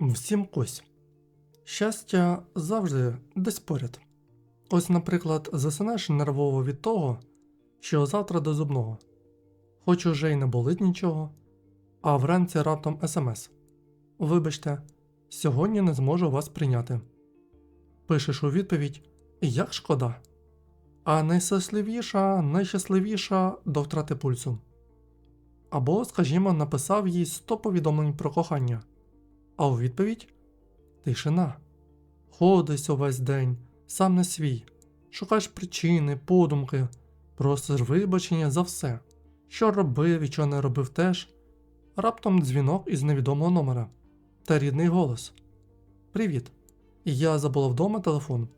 Всім кось. Щастя завжди десь поряд. Ось, наприклад, засинеш нервово від того, що завтра до зубного. Хоч уже й не болить нічого, а вранці раптом смс. Вибачте, сьогодні не зможу вас прийняти. Пишеш у відповідь Як шкода. А найщасливіша, найщасливіша до втрати пульсу. Або, скажімо, написав їй 100 повідомлень про кохання, а у відповідь тишина. Ходиш увесь день, сам не свій, шукаєш причини, подумки, просиш вибачення за все, що робив і що не робив теж. Раптом дзвінок із невідомого номера та рідний голос. Привіт. Я забула вдома телефон.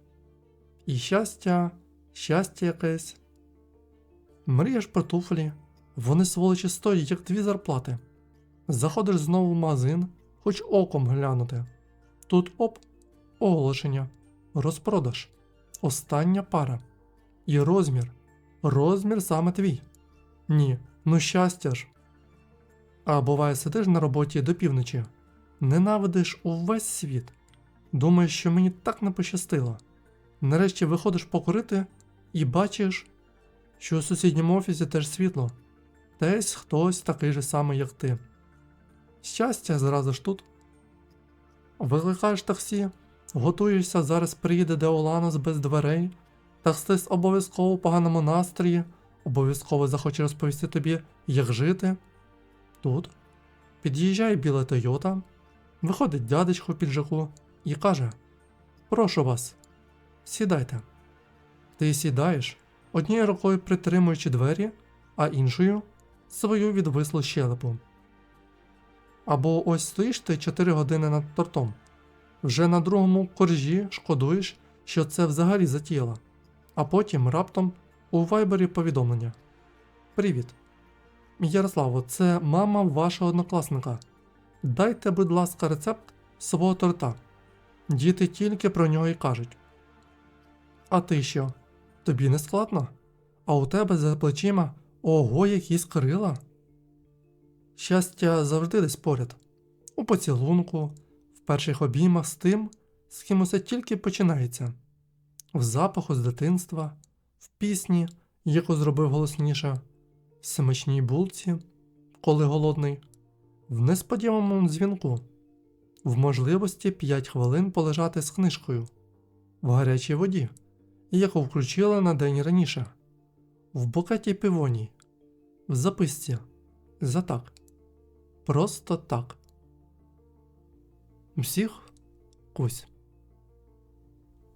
І щастя, щастя якесь. Мрієш про туфлі, вони сволочі стоять, як дві зарплати. Заходиш знову в магазин, хоч оком глянути. Тут оп, оголошення, розпродаж, остання пара. І розмір. Розмір саме твій. Ні, ну щастя ж. А буває, сидиш на роботі до півночі, ненавидиш увесь світ. Думаєш, що мені так не пощастило. Нарешті виходиш покурити і бачиш, що у сусідньому офісі теж світло. Десь хтось такий же самий, як ти. Щастя, зразу ж тут. Викликаєш таксі, готуєшся, зараз приїде Деоланос без дверей, таксист обов'язково у поганому настрої, обов'язково захоче розповісти тобі, як жити. Тут під'їжджає біла Тойота, виходить дядечко в піджаку і каже: Прошу вас, сідайте. Ти сідаєш, однією рукою притримуючи двері, а іншою свою відвислу щелепу. Або ось стоїш ти 4 години над тортом. Вже на другому коржі шкодуєш, що це взагалі затіяла. А потім раптом у вайбері повідомлення: Привіт. Ярославо, це мама вашого однокласника. Дайте, будь ласка, рецепт свого торта. Діти тільки про нього й кажуть. А ти що? Тобі не складно? А у тебе за плечима ого, які скрила. Щастя завжди десь поряд. У поцілунку, в перших обіймах з тим, з ким усе тільки починається, в запаху з дитинства, в пісні, яку зробив голосніше, в смачній булці, коли голодний, в несподіваному дзвінку, в можливості 5 хвилин полежати з книжкою, в гарячій воді, яку включили на день раніше, в букеті півоній, в записці. За так. Просто так. Всіх кусь.